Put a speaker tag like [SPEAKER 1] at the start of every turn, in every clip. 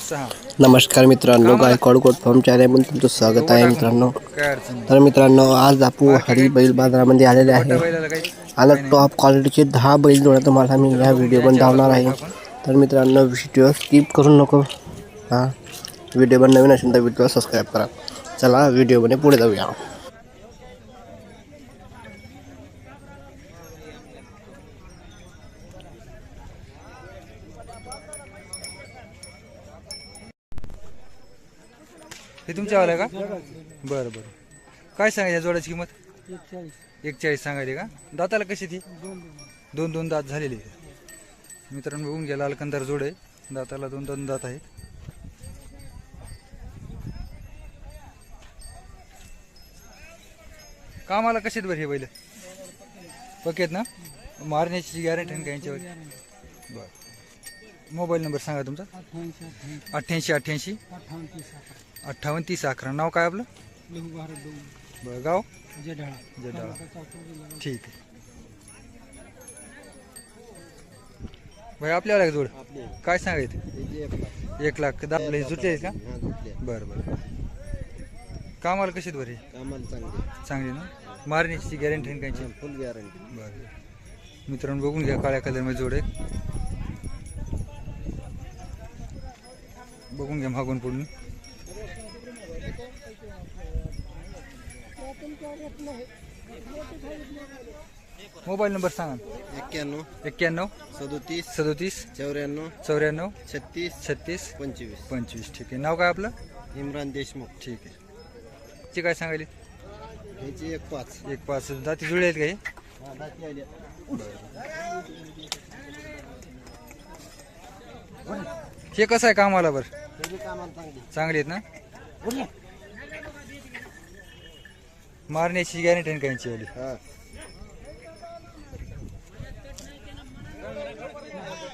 [SPEAKER 1] नमस्कार मित्रांनो Gaikwad goat farm चॅनलमध्ये तुमचं स्वागत आहे मित्रांनो. तर मित्रांनो आज आपण हरी बैल बाजारामध्ये आलेले आहे. आणि टॉप क्वालिटीचे दहा बैल जोड्या तुम्हाला मी या व्हिडिओ पण धावणार आहे. तर मित्रांनो व्हिडिओ स्किप करू नको. हां व्हिडिओ पण नवीन असेल तर व्हिडिओ सबस्क्राईब करा. चला व्हिडिओमध्ये पुढे जाऊया.
[SPEAKER 2] हे तुमच्यावाला आहे का? बरं बरं. काय सांगायचं या जोड्याची किंमत? एकचाळीस सांगायची का? दाताला कशी ती? दोन दोन दात झालेली आहे. मित्रांनो बघून गेला अलकंदार जोड. आहे दाताला दोन दोन दात आहेत. कामाला कशी बरं हे बैल? पकेत आहेत ना? मारण्याची गॅरंटी आहे का यांच्यावर बरं. मोबाईल नंबर सांगा तुमचा. अठ्ठ्याऐंशी अठ्ठ्याऐंशी. अठ्ठावन्न तीस अकरा. नाव काय आपलं? बरं गाव? जडाळा. ठीक आहे. भाई आपल्याला जोड. काय सांगायचं? एक लाख. दाबले जुटले आहेत का? बरं बरं. कामाला कशी बरे चांगली. ना? मारण्याची गॅरंटी कायची
[SPEAKER 1] फुल गॅरंटी
[SPEAKER 2] बरं मित्रांनो बघून घ्या काळ्या कलरमध्ये जोड आहे बघून घ्या मागून पुढून. मोबाईल नंबर सांगा
[SPEAKER 1] एक्क्याण्णव.
[SPEAKER 2] एक्क्याण्णव.
[SPEAKER 1] सदोतीस.
[SPEAKER 2] सदोतीस.
[SPEAKER 1] चौऱ्याण्णव.
[SPEAKER 2] चौऱ्याण्णव.
[SPEAKER 1] छत्तीस.
[SPEAKER 2] छत्तीस.
[SPEAKER 1] पंचवीस.
[SPEAKER 2] पंचवीस. ठीक आहे. नाव काय आपलं?
[SPEAKER 1] इम्रान देशमुख.
[SPEAKER 2] ठीक आहे. ची काय सांगायली?
[SPEAKER 1] ह्याची एक पाच.
[SPEAKER 2] एक पाच. दाती जुळे आहेत का हे? हे कसं आहे कामाला बरं? चांगली. आहेत ना. मारण्याची गॅरंटी आहे का यांची वाली.
[SPEAKER 1] हा.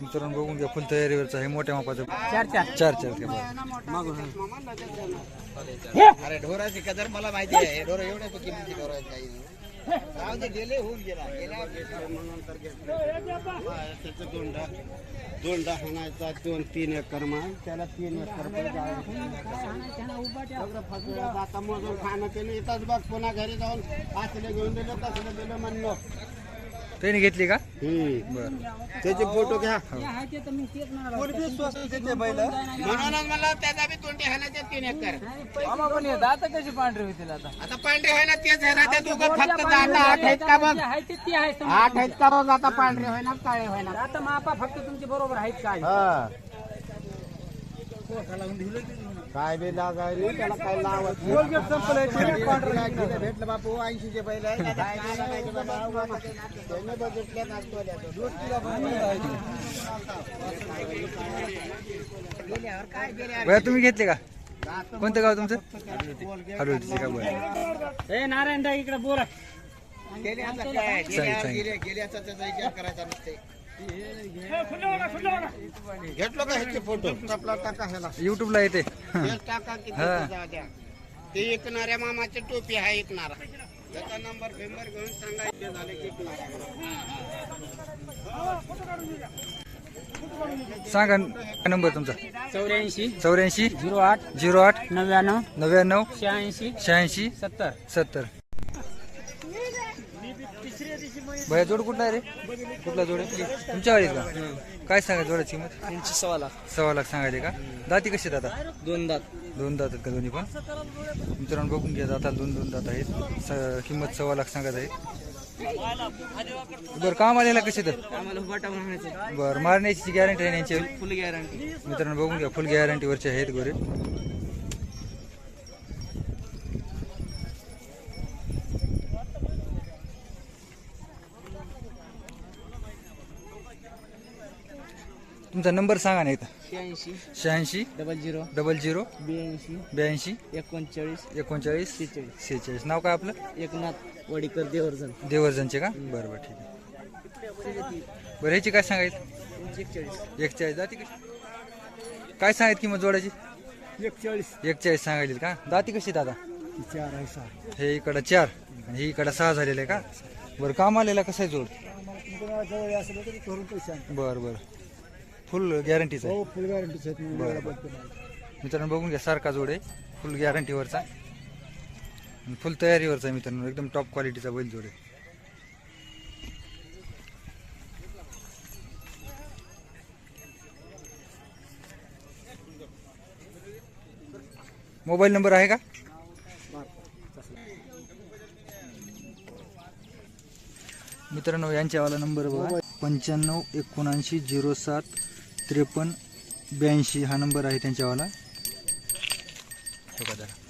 [SPEAKER 2] मित्रांनो बघून घ्या फुल तयारीवरचं आहे मोठ्या मापाचं.
[SPEAKER 3] चार चार.
[SPEAKER 2] चार चार.
[SPEAKER 1] अरे ढोराची कदर मला माहिती आहे. ढोर एवढ्या किमतीची ढोर आहेत काही. जाऊ दे, गेले होऊन गेला. त्याचं दोन दोन हाणायचा दोन तीन एकर माल. त्याला तीन एकर आता मजूर खाणं केलं येतात बघ. पुन्हा घरी जाऊन असले घेऊन दिलं तसलं दिलं म्हणलं.
[SPEAKER 2] त्यांनी घेतली का. बरं.
[SPEAKER 1] त्याचे फोटो घ्या.
[SPEAKER 3] म्हणूनच
[SPEAKER 1] मला त्याचा बी तोंडी हाणायचे तीन एकर.
[SPEAKER 3] दात कशी पांढरी होतील आता?
[SPEAKER 1] आता पांढरे व्हायला तेच आहे ना ते दोघं फक्त दात आठ आहेत का बघ. आठ आहेत का बघ आता पांढरे व्हायला काळे व्हायला
[SPEAKER 3] आता मापा फक्त तुमचे बरोबर आहेत काय
[SPEAKER 1] काय बे लागायला त्याला काय लावत भेटलं बापू ऐंशीचे बैल आहे. काय बी लागायचं बाबा. त्यानं बघितलं नाचवाल्याचं.
[SPEAKER 2] भैया तुम्ही घेतले का? कोणतं गाव तुमचं? हरवलीचे का बरं?
[SPEAKER 3] ए नारायण दा इकडे बोला.
[SPEAKER 1] गेले आता काय?
[SPEAKER 2] सांग.
[SPEAKER 1] गेले- गेल्याचा त्याचा विचार करायचा नसते. घेतलो का ह्याचे फोटो? आपला टाका ह्याला
[SPEAKER 2] युट्यूबला येते.
[SPEAKER 1] हे. टाका किती
[SPEAKER 2] हा.
[SPEAKER 1] जाऊ द्या. ते ऐकणाऱ्या मामाची टोपी हा ऐकणारा. त्याचा नंबर फेंबर घेऊन सांगायचे झाले की ऐकणारा.
[SPEAKER 2] सांगा नंबर तुमचा?
[SPEAKER 3] चौऱ्याऐंशी.
[SPEAKER 2] चौऱ्याऐंशी.
[SPEAKER 3] झिरो आठ.
[SPEAKER 2] झिरो आठ.
[SPEAKER 3] नव्याण्णव.
[SPEAKER 2] नव्याण्णव.
[SPEAKER 3] शहाऐंशी.
[SPEAKER 2] शहाऐंशी.
[SPEAKER 3] सत्तर.
[SPEAKER 2] सत्तर. भैया जोड कुठला आहे रे? कुठला जोड? आहे तुमच्या गाडीत का? काय सांगा जोडाची किंमत?
[SPEAKER 3] त्यांची सव्वा लाख.
[SPEAKER 2] सव्वा लाख सांगायचे का? दाती कशी दादा
[SPEAKER 3] दोन दात.
[SPEAKER 2] दोन दात आहेत का दोन्ही पण? मित्रांनो बघून घ्या दाता दोन दोन दात आहेत. स- किंमत सव्वा लाख सांगत आहे. बरं काम आलेला कशी तर
[SPEAKER 3] आम्हाला उभा म्हणायचं
[SPEAKER 2] बरं मारण्याची गॅरंटी आहे यांची?
[SPEAKER 3] फुल गॅरंटी
[SPEAKER 2] मित्रांनो बघून घ्या फुल गॅरंटीवरचे आहेत गोरे. तुमचा नंबर सांगा ना इथं.
[SPEAKER 3] शहाऐंशी.
[SPEAKER 2] शहाऐंशी.
[SPEAKER 3] Double zero.
[SPEAKER 2] Double zero.
[SPEAKER 3] ब्याऐंशी.
[SPEAKER 2] ब्याऐंशी.
[SPEAKER 3] एकोणचाळीस.
[SPEAKER 2] एकोणचाळीस.
[SPEAKER 3] सेहेचाळीस.
[SPEAKER 2] सेहेचाळीस. नाव काय आपलं?
[SPEAKER 3] एकनाथ वडीकर देवर्जन
[SPEAKER 2] देवर्जनचे का? बरं बरं ठीक आहे. बरं ह्याची काय सांगायचं?
[SPEAKER 3] एकचाळीस.
[SPEAKER 2] एकचाळीस. जाती कशी? काय सांगायत किंमत जोडाची
[SPEAKER 3] एकचाळीस.
[SPEAKER 2] एकचाळीस सांगायची का? दाती कशी दादा?
[SPEAKER 3] चार आहे सहा.
[SPEAKER 2] हे इकडं चार. आणि हे इकडं सहा झालेलं आहे का? बरं काम आलेला कसं आहे जोड?
[SPEAKER 3] जवळ असलं तरी करून पैसे
[SPEAKER 2] बरं बरं. फुल गॅरंटीचा आहे.
[SPEAKER 3] हो फुल गॅरंटीच आहेत.
[SPEAKER 2] बरं.
[SPEAKER 3] आहे.
[SPEAKER 2] मित्रांनो बघून घ्या सारखा जोड आहे फुल गॅरंटीवरचा आणि फुल तयारीवरचा आहे मित्रांनो एकदम टॉप क्वालिटीचा बैल जोड. आहे मोबाईल नंबर आहे का? मित्रांनो यांच्यावाला नंबर बघा. पंच्याण्णव एकोणऐंशी झिरो सात त्रेपन्न ब्याऐंशी हा नंबर आहे त्यांच्यावाला. बघा जरा.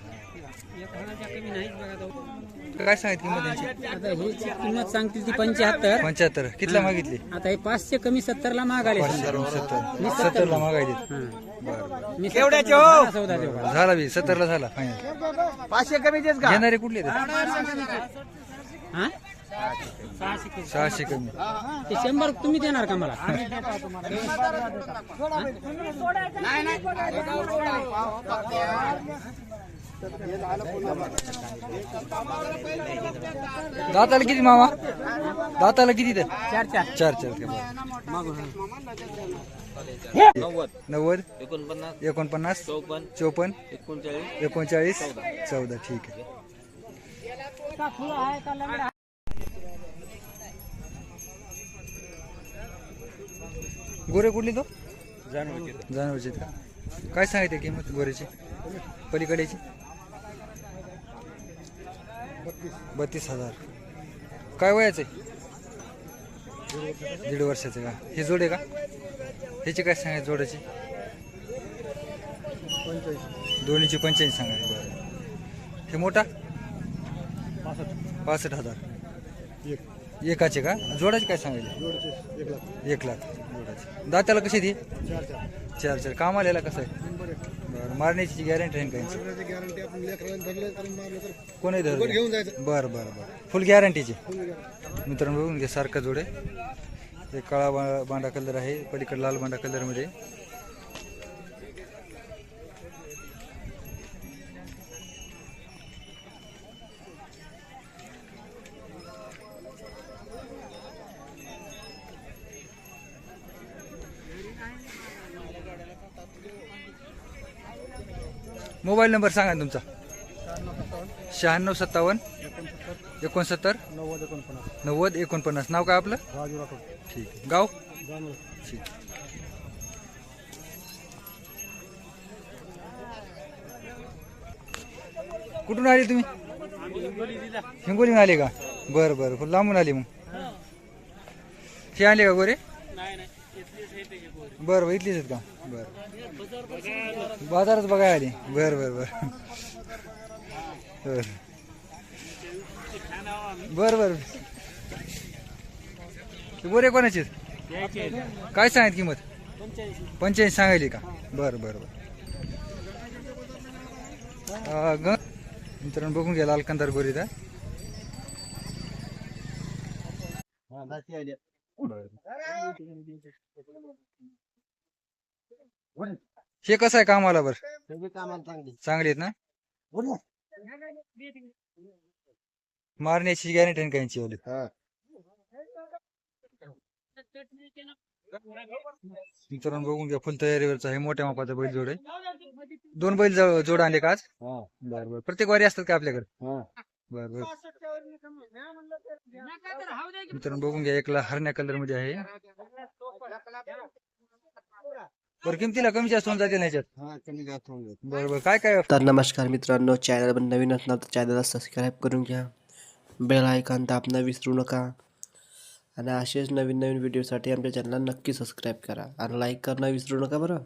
[SPEAKER 2] सांगितली किंमत त्यांची?
[SPEAKER 4] आता ही किंमत सांगतील ती पंच्याहत्तर.
[SPEAKER 2] पंच्याहत्तर. कितला मागितली?
[SPEAKER 4] आता हे पाचशे कमी सत्तर ला मागाले
[SPEAKER 2] सत्तर. सत्तरला मागायली बरं.
[SPEAKER 4] मी केवढ्याचे देऊ का?
[SPEAKER 2] झाला बी. सत्तरला झाला. फायनल.
[SPEAKER 1] पाचशे कमी देत का?
[SPEAKER 2] घेणारे कुठले ते?
[SPEAKER 4] हा?
[SPEAKER 2] सहाशे कमी.
[SPEAKER 4] ते शंभर तुम्ही देणार का मला?
[SPEAKER 2] दाताला किती मामा? दाताला किती ते?
[SPEAKER 4] चार चार.
[SPEAKER 2] चार चार. नव्वद.
[SPEAKER 3] एकोणपन्नास.
[SPEAKER 2] एकोणपन्नास.
[SPEAKER 3] चौपन्न
[SPEAKER 2] चौपन्न
[SPEAKER 3] एकोणचाळीस.
[SPEAKER 2] एकोणचाळीस. चौदा ठीक आहे. गोरे कुठली तो? जानवरचे. का? काय सांगितले किंमत गोरेची? पलीकडेची? बत्तीस हजार. काय वयाचं आहे? दीड वर्षाचं का? हे जोड आहे का? ह्याची काय सांगायचं जोडाची? दोन्हीची पंच्याऐंशी सांगायची हे मोठा? पासष्ट. हजार. एकाचे का? जोडाचे काय सांगायचे? एक लाख. जोडाचे. दाताला कशी ती? चार चार. काम आलेला कसं आहे? मारण्याची गॅरंटी आहे काही
[SPEAKER 3] गॅरंटी आपण लेकराला धरलं तर मारलं तर
[SPEAKER 2] कोणी धर
[SPEAKER 3] घेऊन जायचं.
[SPEAKER 2] बरं बरं बरं. फुल गॅरंटीची मित्रांनो बघून घे सारखं जोडे. एक काळा बा- बांडा कलर आहे पलीकडे लाल बांडा कलरमध्ये मोबाईल नंबर सांगा ना तुमचा. शहाण्णव सत्तावन्न एकोणसत्तर
[SPEAKER 3] नव्वद एकोणपन्नास.
[SPEAKER 2] नव्वद एकोणपन्नास. नाव काय आपलं? ठीक. गाव? ठीक. कुठून आले तुम्ही? हिंगोलीहून आले का? बरं बरं. लांबून आले मग. हे आले का गोरे? बरं बरं इथलीच आहेत का? बरं. बाजारात बघाय आली. बरं बरं बरं. बरं. बरं बरं. ते गोरे काय सांगत किंमत? पंचायत सांगायली का? बरं बरं बरं. ग मित्रांनो बघून घ्या लाल गोरीदा गोरीचा हे कसं आहे कामाला बरं?
[SPEAKER 1] कामाला चांगली.
[SPEAKER 2] चांगली आहेत ना? मारण्याची गॅरंटी आहे का यांची वाली मित्रांनो बघून घ्या फुल तयारीवरचा आहे मोठ्या मापाचा बैल जोड आहे. दोन बैल जोड आणले का आज?
[SPEAKER 1] हा.
[SPEAKER 2] बर बर. प्रत्येक वारी असतात का आपल्याकडे? बर बर मित्रांनो बघून घ्या एकला हरण्या कलरमध्ये आहे. बरं किमतीला कमी जास्त होऊन जाते ना याच्यात?
[SPEAKER 1] हा कमी जास्त होऊन जाईल
[SPEAKER 2] बरं बरं काय काय?
[SPEAKER 5] तर नमस्कार मित्रांनो चॅनल नवीन असणार तर चॅनलला सबस्क्राईब करून घ्या. बेल आयकॉन दाबणं विसरू नका. आणि असेच नवीन नवीन व्हिडिओसाठी आमच्या चॅनलला नक्की सबस्क्राईब करा. आणि लाईक करणं विसरू नका बरं.